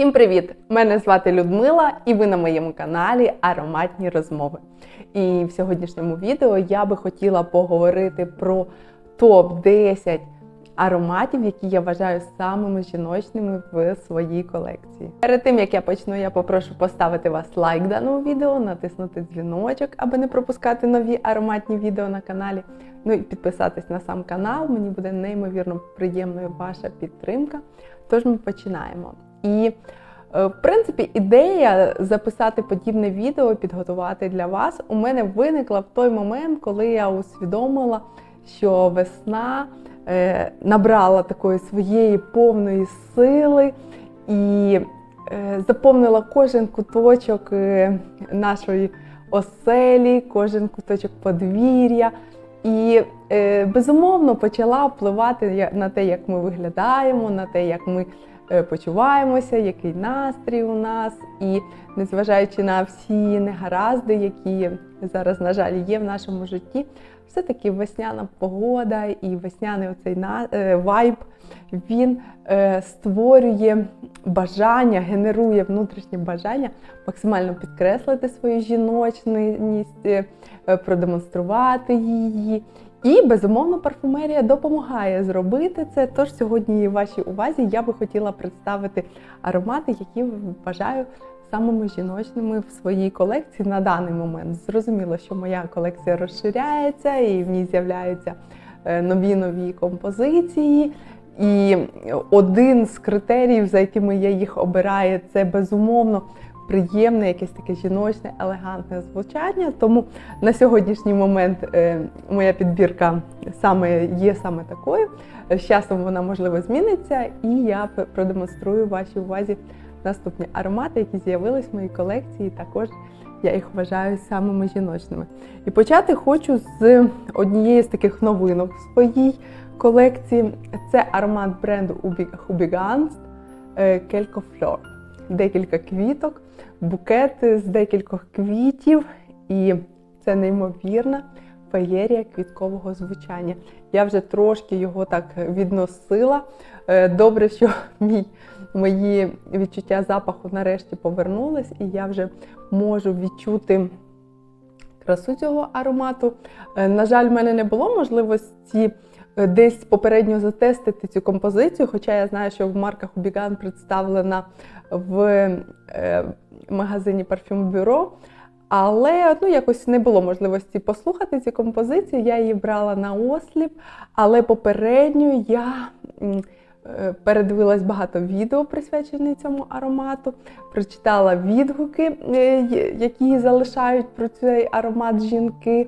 Всім привіт! Мене звати Людмила, і ви на моєму каналі Ароматні розмови. І в сьогоднішньому відео я би хотіла поговорити про топ-10 ароматів, які я вважаю самими жіночними в своїй колекції. Перед тим як я почну, я попрошу поставити вас лайк даному відео, натиснути дзвіночок, аби не пропускати нові ароматні відео на каналі. Ну і підписатись на сам канал. Мені буде неймовірно приємною ваша підтримка. Тож ми починаємо. І е, в принципі, ідея записати подібне відео, підготувати для вас у мене виникла в той момент, коли я усвідомила, що весна е, набрала такої своєї повної сили і е, заповнила кожен куточок нашої оселі, кожен куточок подвір'я. І безумовно почала впливати на те, як ми виглядаємо, на те, як ми почуваємося, який настрій у нас, і незважаючи на всі негаразди, які зараз, на жаль, є в нашому житті, все-таки весняна погода і весняний оцей е, вайб, він е, створює бажання, генерує внутрішнє бажання максимально підкреслити свою жіночність, продемонструвати її. І, безумовно, парфумерія допомагає зробити це. Тож сьогодні в вашій увазі я би хотіла представити аромати, які вважаю самими жіночними в своїй колекції на даний момент. Зрозуміло, що моя колекція розширяється і в ній з'являються е, нові нові композиції. І один з критеріїв, за якими я їх обираю, це безумовно приємне, якесь таке жіночне, елегантне звучання. Тому на сьогоднішній момент е, моя підбірка саме є саме такою. З часом вона можливо зміниться, і я продемонструю вашій увазі наступні аромати, які з'явились в моїй колекції. Також я їх вважаю самими жіночними. І почати хочу з однієї з таких новинок в своїй колекції. Це аромат бренду Hubigans Kelko Flor. Декілька квіток букет з декількох квітів, і це неймовірна феєрія квіткового звучання. Я вже трошки його так відносила. Е, добре, що мій, мої відчуття запаху нарешті повернулись, і я вже можу відчути красу цього аромату. Е, на жаль, в мене не було можливості. Е, десь попередньо затестити цю композицію, хоча я знаю, що в марках Убіган представлена в магазині Парфюм Бюро. Але ну, якось не було можливості послухати ці композиції. Я її брала на осліп, але попередньо я е, передивилась багато відео, присвячених цьому аромату, прочитала відгуки, е, які залишають про цей аромат жінки.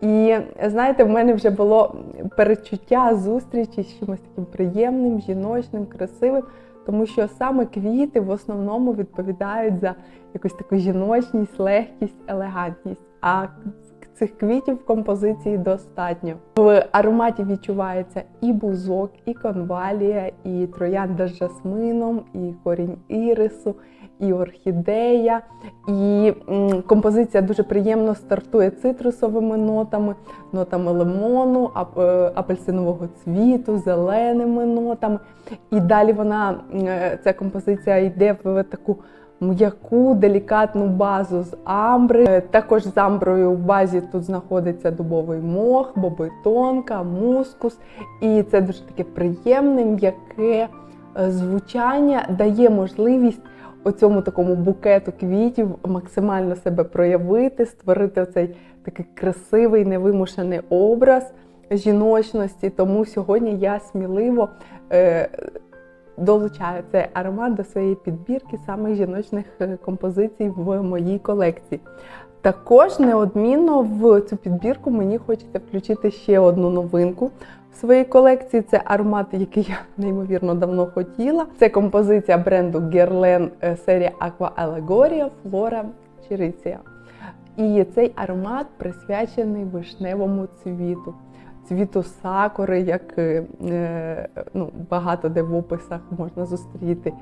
І знаєте, в мене вже було перечуття зустрічі з чимось таким приємним, жіночним, красивим тому що саме квіти в основному відповідають за якусь таку жіночність, легкість, елегантність. А цих квітів в композиції достатньо. В ароматі відчувається і бузок, і конвалія, і троянда з жасмином, і корінь ірису, і орхідея. І композиція дуже приємно стартує цитрусовими нотами, нотами лимону, е, апельсинового цвіту, зеленими нотами. І далі вона е, ця композиція йде в таку м'яку, делікатну базу з амбри. Е, також з амброю в базі тут знаходиться дубовий мох, бобитонка, мускус. І це дуже таке приємне, м'яке звучання дає можливість оцьому такому букету квітів максимально себе проявити, створити оцей такий красивий, невимушений образ жіночності. Тому сьогодні я сміливо е, долучаю цей аромат до своєї підбірки саме жіночних е, композицій в моїй колекції. Також неодмінно в цю підбірку мені хочеться включити ще одну новинку своїй колекції. Це аромат, який я неймовірно давно хотіла. Це композиція бренду Guerlain е, серія Aqua Allegoria Flora Chiricea. І цей аромат присвячений вишневому цвіту, цвіту сакури, як е, е, ну, багато де в описах можна зустріти.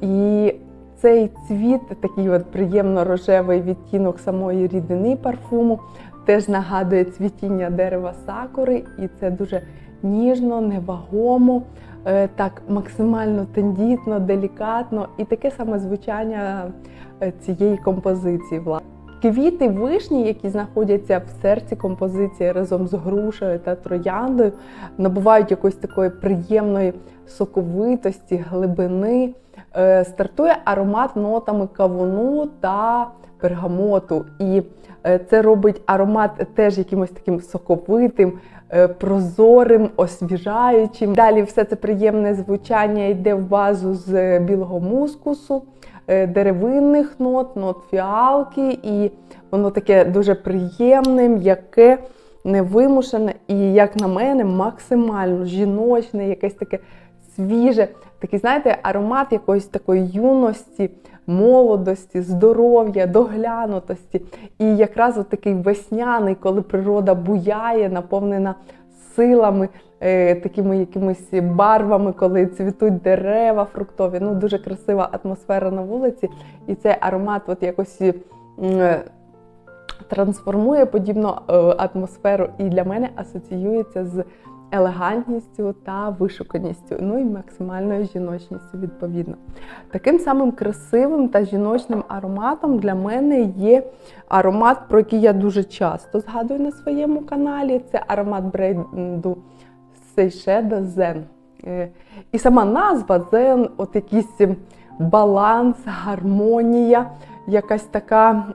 І цей цвіт, такий от приємно рожевий відтінок самої рідини парфуму, теж нагадує цвітіння дерева сакури, і це дуже ніжно, невагомо, е, так максимально тендітно, делікатно і таке саме звучання е, цієї композиції. Квіти вишні, які знаходяться в серці композиції разом з грушею та трояндою, набувають якоїсь такої приємної соковитості, глибини. Е, Стартує аромат нотами кавуну та бергамоту. І е, це робить аромат теж якимось таким соковитим, е, прозорим, освіжаючим. Далі все це приємне звучання йде в базу з білого мускусу, деревинних нот, нот фіалки, і воно таке дуже приємне, м'яке, невимушене і, як на мене, максимально жіночне, якесь таке свіже. Такий, знаєте, аромат якоїсь такої юності, молодості, здоров'я, доглянутості. І якраз от такий весняний, коли природа буяє, наповнена силами, е, такими якимись барвами, коли цвітуть дерева фруктові. Ну, дуже красива атмосфера на вулиці. І цей аромат от якось. е, Трансформує подібну е, атмосферу і для мене асоціюється з елегантністю та вишуканістю, ну і максимальною жіночністю, відповідно. Таким самим красивим та жіночним ароматом для мене є аромат, про який я дуже часто згадую на своєму каналі. Це аромат бренду Сейшеда. Е, І сама назва Zen, от якийсь баланс, гармонія, якась така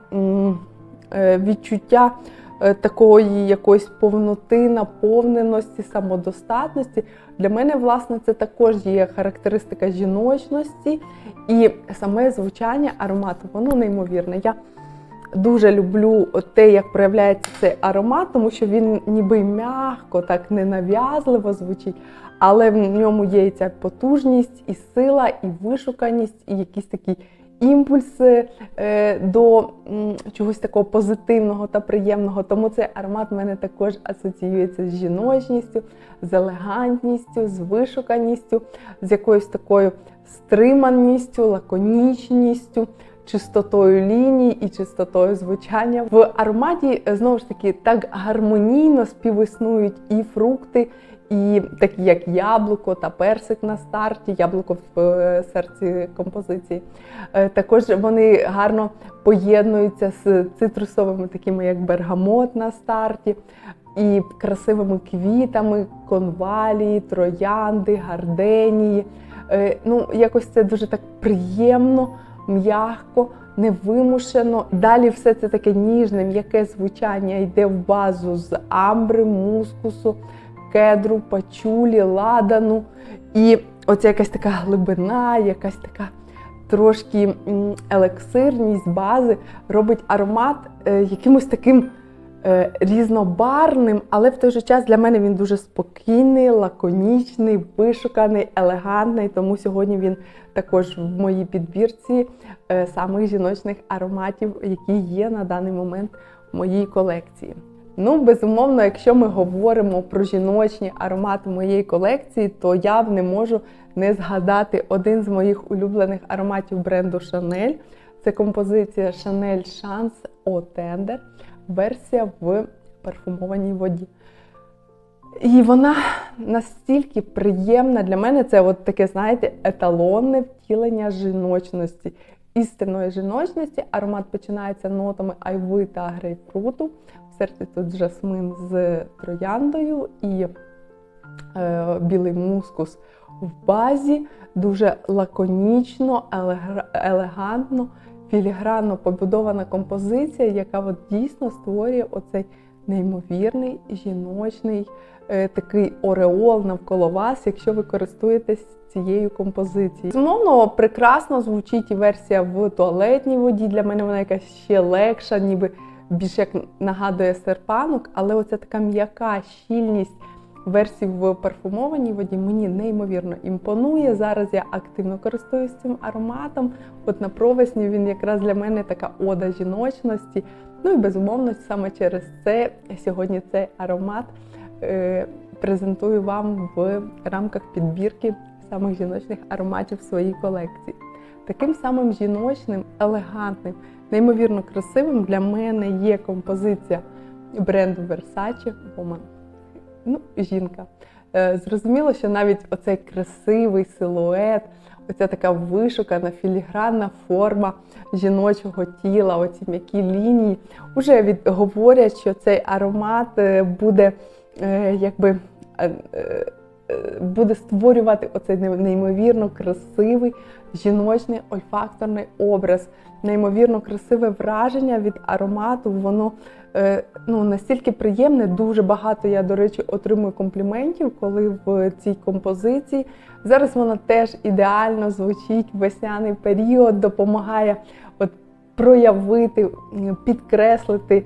е, відчуття такої якоїсь повноти, наповненості, самодостатності. Для мене, власне, це також є характеристика жіночності і саме звучання аромату, воно неймовірне. Я дуже люблю те, як проявляється цей аромат, тому що він ніби м'яко, так ненав'язливо звучить, але в ньому є і ця потужність, і сила, і вишуканість, і якісь такі імпульси е, до чогось такого позитивного та приємного. Тому цей аромат в мене також асоціюється з жіночністю, з елегантністю, з вишуканістю, з якоюсь такою стриманістю, лаконічністю. Чистотою ліній і чистотою звучання в ароматі е, знову ж таки так гармонійно співіснують і фрукти, і такі як яблуко та персик на старті, яблуко в е, серці композиції. Е, Також вони гарно поєднуються з цитрусовими, такими як бергамот на старті, і красивими квітами, конвалії, троянди, гарденії. Е, Ну, якось це дуже так приємно, м'яко. Невимушено. Далі все це таке ніжне, м'яке звучання йде в базу з амбри, мускусу, кедру, пачулі, ладану. І оця якась така глибина, якась така трошки елексирність бази робить аромат е, якимось таким е, різнобарним, але в той же час для мене він дуже спокійний, лаконічний, вишуканий, елегантний. Тому сьогодні він також в моїй підбірці е, самих жіночних ароматів, які є на даний момент в моїй колекції. Ну, безумовно, якщо ми говоримо про жіночні аромати моєї колекції, то я не можу не згадати один з моїх улюблених ароматів бренду Chanel. Це композиція Chanel Chance Eau Tender, версія в парфумованій воді. І вона настільки приємна для мене. Це от таке, знаєте, еталонне втілення жіночності, істинної жіночності. Аромат починається нотами айви та грейпфруту. Серці тут жасмин з трояндою і е, білий мускус в базі. Дуже лаконічно, елегантно, філігранно побудована композиція, яка от дійсно створює оцей неймовірний жіночний е, такий ореол навколо вас, якщо ви користуєтесь цією композицією. Змовно прекрасно звучить і версія в туалетній воді. Для мене вона якась ще легша, ніби більш як нагадує серпанок, але оця така м'яка щільність версій в парфумованій воді мені неймовірно імпонує. Зараз я активно користуюсь цим ароматом. От на провесні він якраз для мене така ода жіночності. Ну і безумовно, саме через це сьогодні цей аромат е, презентую вам в рамках підбірки самих жіночних ароматів в своїй колекції. Таким самим жіночним, елегантним, неймовірно красивим для мене є композиція бренду Versace Woman. Ну, жінка. е, зрозуміло, що навіть оцей красивий силует, оця така вишукана філігранна форма жіночого тіла, оці м'які лінії, вже від, говорять, що цей аромат е, буде е, якби. Е, Буде створювати оцей неймовірно красивий жіночний ольфакторний образ, неймовірно красиве враження від аромату. Воно е, ну, настільки приємне. Дуже багато я, до речі, отримую компліментів, коли в цій композиції. Зараз вона теж ідеально звучить весняний період, допомагає от проявити, підкреслити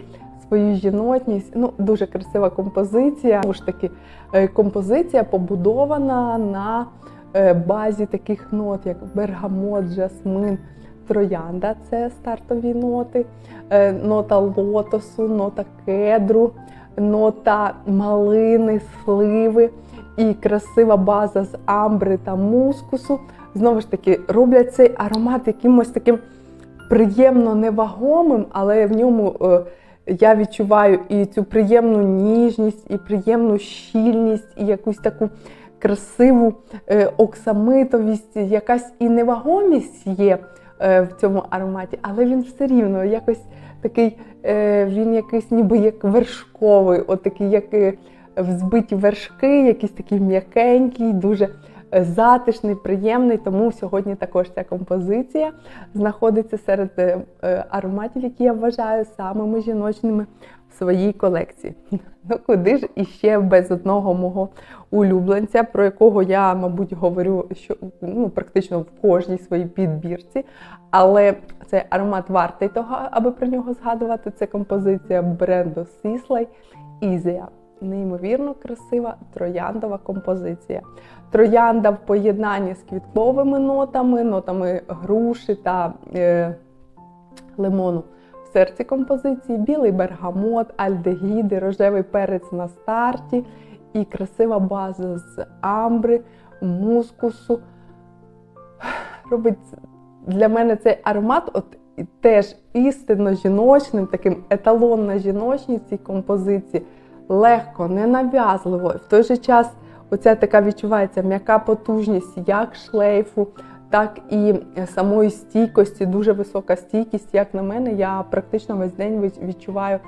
свою жіночність. Ну, дуже красива композиція. Знову ж таки, е, композиція побудована на е, базі таких нот, як бергамот, жасмин, троянда це стартові ноти, е, нота лотосу, нота кедру, нота малини, сливи і красива база з амбри та мускусу. Знову ж таки, роблять цей аромат якимось таким приємно невагомим, але в ньому я відчуваю і цю приємну ніжність, і приємну щільність, і якусь таку красиву е, оксамитовість, якась і невагомість є е, в цьому ароматі, але він все рівно якось такий, е, він якийсь ніби як вершковий, отакий, як взбиті вершки, якийсь такий м'якенький, дуже затишний, приємний. Тому сьогодні також ця композиція знаходиться серед е, ароматів, які я вважаю самими жіночними в своїй колекції. Ну куди ж іще без одного мого улюбленця, про якого я, мабуть, говорю, що ну, практично в кожній своїй підбірці. Але цей аромат вартий того, аби про нього згадувати. Це композиція бренду Sisley Easy неймовірно красива трояндова композиція. Троянда в поєднанні з квітковими нотами, нотами груші та е, лимону. В серці композиції білий бергамот, альдегіди, рожевий перець на старті і красива база з амбри, мускусу. Робить для мене цей аромат от теж істинно жіночним, таким еталонна жіночність цій композиції легко, ненав'язливо. В той же час оця така відчувається м'яка потужність як шлейфу, так і самої стійкості, дуже висока стійкість. Як на мене, я практично весь день відчуваю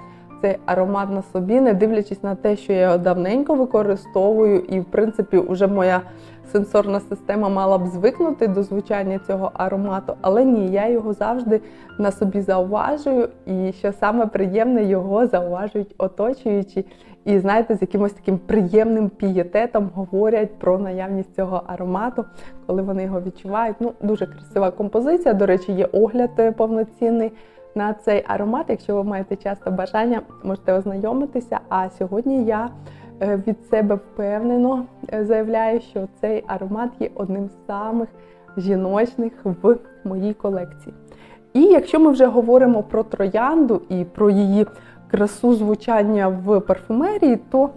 цей аромат на собі, не дивлячись на те, що я його давненько використовую, і в принципі вже моя сенсорна система мала б звикнути до звучання цього аромату, але ні, я його завжди на собі зауважую, і що саме приємне, його зауважують оточуючі. І знаєте, з якимось таким приємним пієтетом говорять про наявність цього аромату, коли вони його відчувають. Ну, дуже красива композиція. До речі, є огляд е, повноцінний на цей аромат. Якщо ви маєте часто бажання, можете ознайомитися. А сьогодні я е, від себе впевнено е, заявляю, що цей аромат є одним з самих жіночних в моїй колекції. І якщо ми вже говоримо про троянду і про її красу звучання в парфумерії, то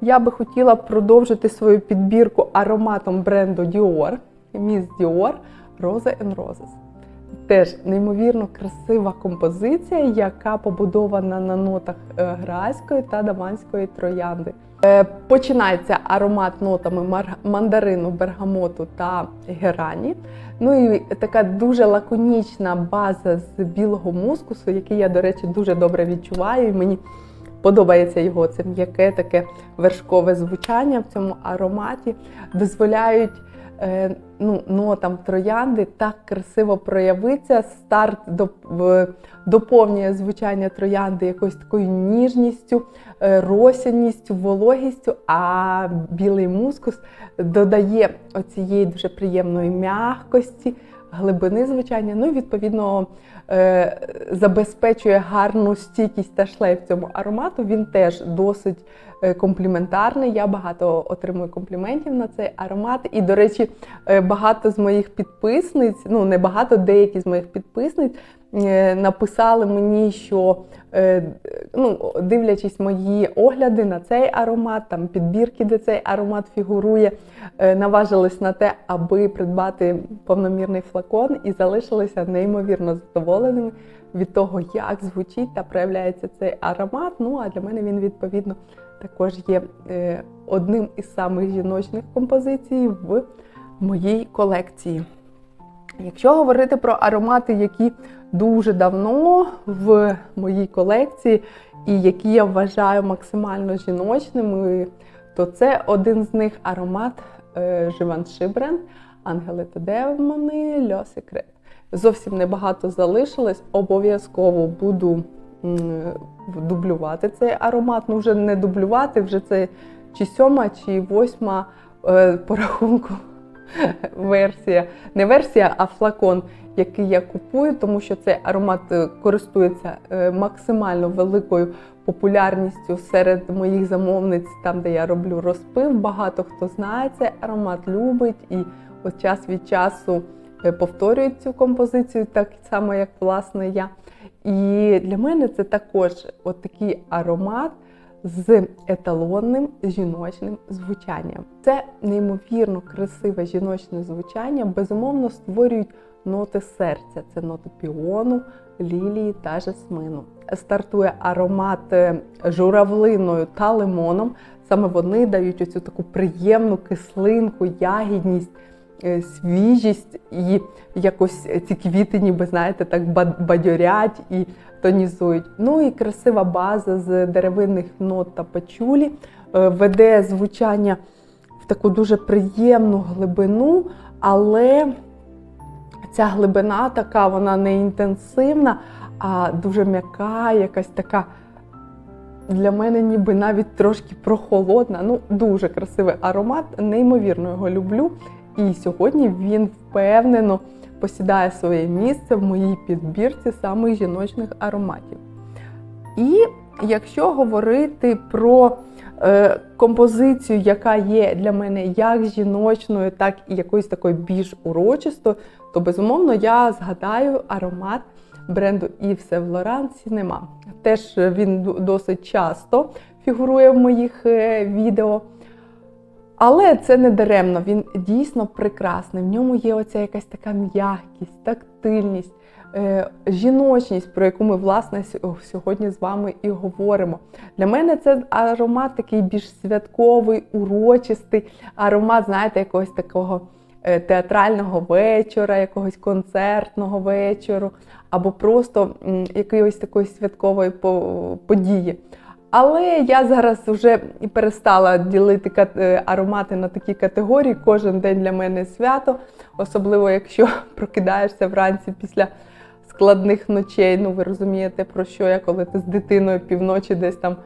я би хотіла продовжити свою підбірку ароматом бренду Dior, Міс Dior Rose and Roses. Теж неймовірно красива композиція, яка побудована на нотах е, грайської та даманської троянди. Е, починається аромат нотами мандарину, бергамоту та герані. Ну і така дуже лаконічна база з білого мускусу, який я, до речі, дуже добре відчуваю. І мені подобається його це м'яке таке вершкове звучання в цьому ароматі. Дозволяють Е, ну, нотам троянди так красиво проявиться. Старт доповнює звучання троянди якоюсь такою ніжністю, е, росяністю, вологістю, а білий мускус додає оцієї дуже приємної м'якості, глибини звучання. Ну відповідно е, забезпечує гарну стійкість та шлейф цьому аромату. Він теж досить компліментарний. Я багато отримую компліментів на цей аромат. І, до речі, е, багато з моїх підписниць, ну не багато, деякі з моїх підписниць е, написали мені, що ну, дивлячись мої огляди на цей аромат, там підбірки, де цей аромат фігурує, наважились на те, аби придбати повномірний флакон і залишилися неймовірно задоволеними від того, як звучить та проявляється цей аромат. Ну а для мене він відповідно також є е, одним із самих жіночних композицій в моїй колекції. Якщо говорити про аромати, які дуже давно в моїй колекції, і які я вважаю максимально жіночними, то це один з них аромат е, Givenchy бренд Ангели та Демони Льо Секрет. Зовсім небагато залишилось. Обов'язково буду дублювати цей аромат. Ну, вже не дублювати, вже це чи сьома, чи восьма е, по рахунку версія. Не версія, а флакон, який я купую, тому що цей аромат е, користується е, максимально великою популярністю серед моїх замовниць, там, де я роблю розпив. Багато хто знає цей аромат, любить і от час від часу повторюють цю композицію, так само, як власне я. І для мене це також от такий аромат з еталонним жіночним звучанням. Це неймовірно красиве жіночне звучання, безумовно створюють ноти серця. Це ноти піону, лілії та жасмину. Стартує аромат е, журавлиною та лимоном. Саме вони дають оцю таку приємну кислинку, ягідність, свіжість і якось ці квіти, ніби знаєте, так бадьорять і тонізують. Ну і красива база з деревинних нот та пачулі е, веде звучання в таку дуже приємну глибину, але ця глибина така, вона не інтенсивна, а дуже м'яка, якась така. Для мене ніби навіть трошки прохолодна. Ну, дуже красивий аромат, неймовірно його люблю. І сьогодні він впевнено посідає своє місце в моїй підбірці самих жіночних ароматів. І якщо говорити про е, композицію, яка є для мене як жіночною, так і якоюсь такою більш урочистою, то безумовно я згадаю аромат бренду Yves Saint Laurent Cinema. Теж він досить часто фігурує в моїх е, відео. Але це не даремно, він дійсно прекрасний. В ньому є оця якась така м'якість, тактильність, е, жіночність, про яку ми власне сьогодні з вами і говоримо. Для мене це аромат такий більш святковий, урочистий, аромат, знаєте, якогось такого е, театрального вечора, якогось концертного вечору, або просто якоїсь такої святкової по- події. Але я зараз вже перестала ділити е, аромати на такі категорії. Кожен день для мене свято, особливо якщо прокидаєшся вранці після складних ночей. Ну, ви розумієте, про що я, коли ти з дитиною півночі десь там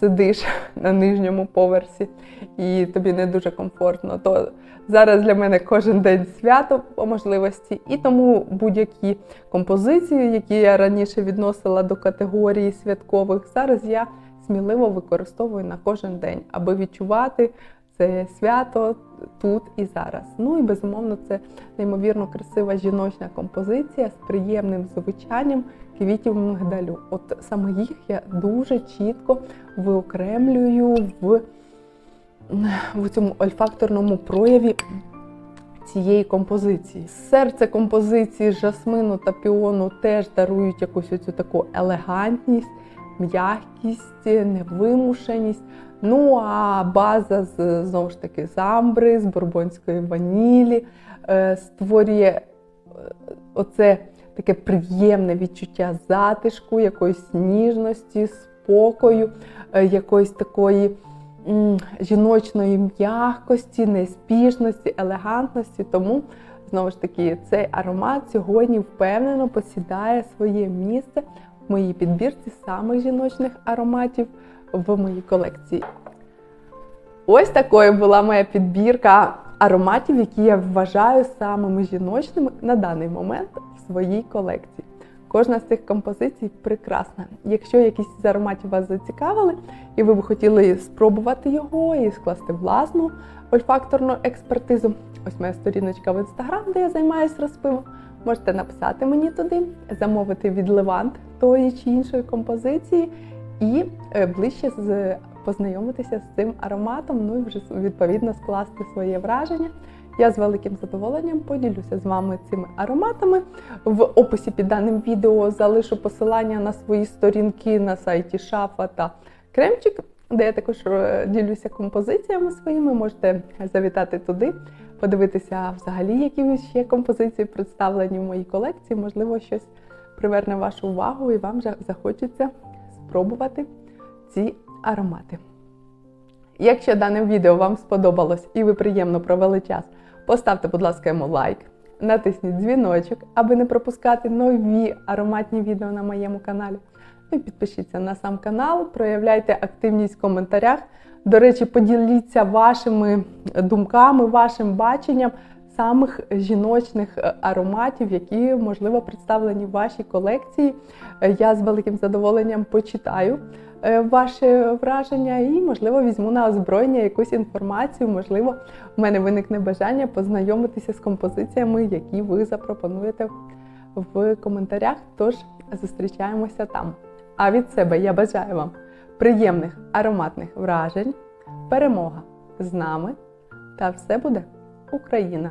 сидиш на нижньому поверсі і тобі не дуже комфортно. То зараз для мене кожен день свято по можливості, і тому будь-які композиції, які я раніше відносила до категорії святкових, зараз я сміливо використовую на кожен день, аби відчувати це свято тут і зараз. Ну і безумовно, це неймовірно красива жіночна композиція з приємним звучанням квітів мигдалю. От саме їх я дуже чітко виокремлюю в, в цьому ольфакторному прояві цієї композиції. Серце композиції жасмину та піону теж дарують якусь оцю таку елегантність, м'якість, невимушеність. Ну а база з знову ж таки з амбри, з бурбонської ванілі е, створює е, оце таке приємне відчуття затишку, якоїсь ніжності, спокою, е, якоїсь такої жіночної м'якості, неспішності, елегантності. Тому знову ж таки цей аромат сьогодні впевнено посідає своє місце моїй підбірці самих жіночних ароматів в моїй колекції. Ось такою була моя підбірка ароматів, які я вважаю самими жіночними на даний момент в своїй колекції. Кожна з цих композицій прекрасна. Якщо якісь з ароматів вас зацікавили, і ви б хотіли спробувати його і скласти власну ольфакторну експертизу, ось моя сторіночка в інстаграм, де я займаюся розпивом. Можете написати мені туди, замовити від Левант тої чи іншої композиції і е, ближче з познайомитися з цим ароматом, ну і вже відповідно скласти своє враження. Я з великим задоволенням поділюся з вами цими ароматами. В описі під даним відео залишу посилання на свої сторінки на сайті Шафа та Кремчик. де я також е, ділюся композиціями своїми. Можете завітати туди, подивитися взагалі, які ще композиції представлені в моїй колекції. Можливо, щось приверне вашу увагу і вам захочеться спробувати ці аромати. Якщо дане відео вам сподобалось і ви приємно провели час, поставте, будь ласка, йому лайк, натисніть дзвіночок, аби не пропускати нові ароматні відео на моєму каналі. Ну і підпишіться на сам канал, проявляйте активність в коментарях. До речі, поділіться вашими думками, вашим баченням самих жіночних е, ароматів, які, можливо, представлені в вашій колекції. Е, Я з великим задоволенням почитаю е, ваші враження і, можливо, візьму на озброєння якусь інформацію. Можливо, в мене виникне бажання познайомитися з композиціями, які ви запропонуєте в коментарях. Тож зустрічаємося там. А від себе я бажаю вам приємних ароматних вражень, перемога з нами та все буде Україна!